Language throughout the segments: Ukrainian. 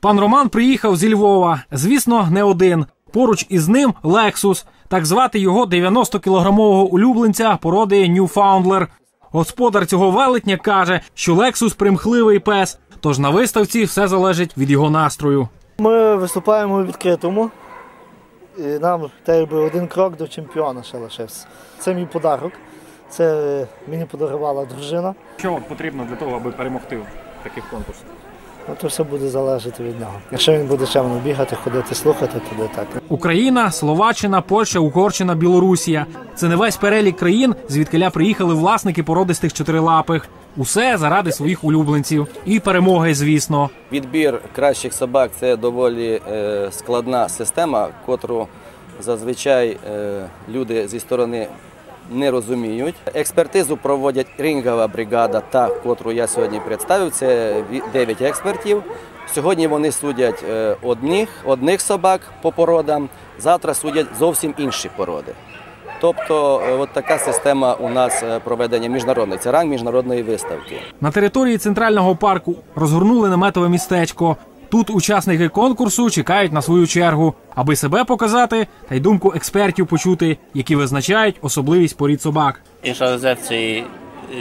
Пан Роман приїхав зі Львова. Звісно, не один. Поруч із ним Лексус, так звати його 90-кілограмового улюбленця породи Ньюфаундлер. Господар цього велетня каже, що Лексус примхливий пес, тож на виставці все залежить від його настрою. Ми виступаємо у відкритому. І нам якби один крок до чемпіона ще лишився. Це мій подарок. Це мені подарувала дружина. Що потрібно для того, аби перемогти в таких конкурсах? Ну, то все буде залежати від нього. Якщо він буде чемно бігати, ходити, слухати, туди так. Україна, Словаччина, Польща, Угорщина, Білорусія. Це не весь перелік країн, звідкиля приїхали власники породистих чотирилапих. Усе заради своїх улюбленців і перемоги, звісно. Відбір кращих собак це доволі е, складна система, котру зазвичай е, люди зі сторони не розуміють. Експертизу проводять рінгова бригада, та котру я сьогодні представив. Це 9 експертів. Сьогодні вони судять е, одних, одних собак по породам, завтра судять зовсім інші породи. Тобто, е, от така система у нас е, проведення міжнародної. Це ранг міжнародної виставки. На території центрального парку розгорнули наметове містечко. Тут учасники конкурсу чекають на свою чергу, аби себе показати та й думку експертів почути, які визначають особливість порід собак. és az FC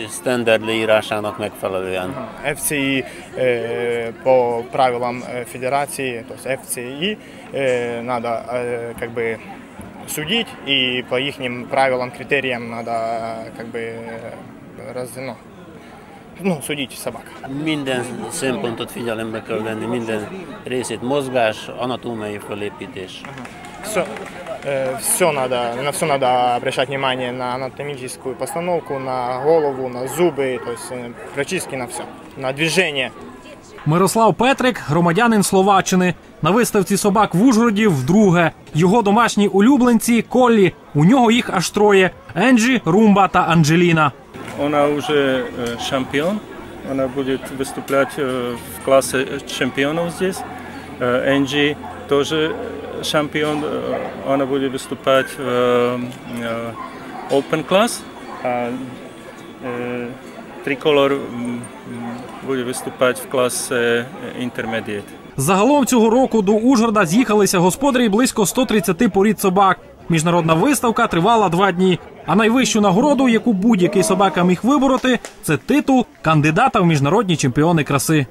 standard leírásának megfelelően. FCI э, по правилам э, федерации, то есть FCI, э, надо э, как бы судить и по их правилам, критериям надо э, как бы э, раз, ну, ну, судить собак. Minden szempontot figyelembe kell venni, minden részét, mozgás, anatómiai fölépítés. Все, э, все надо, на все надо обращать внимание на анатомическую постановку, на голову, на зубы, то есть э, практически на все, на движение. Мирослав Петрик, громадянин Словаччини. На виставці собак в Ужгороді вдруге. Його домашні улюбленці Коллі. У нього їх аж троє: Енджі, Румба та Анджеліна. Она уже э, шампион. Она будет выступлять э, в классе чемпионов здесь. Э, Энджи тоже э, шампион. Э, Она будет выступать в э, Open класс. А э, Триколор м, м, будет выступать в классе э, Intermediate. Загалом цього року до Ужгорода з'їхалися господарі близько 130 порід собак. Міжнародна виставка тривала два дні. А найвищу нагороду, яку будь-який собака міг вибороти, це титул кандидата в міжнародні чемпіони краси.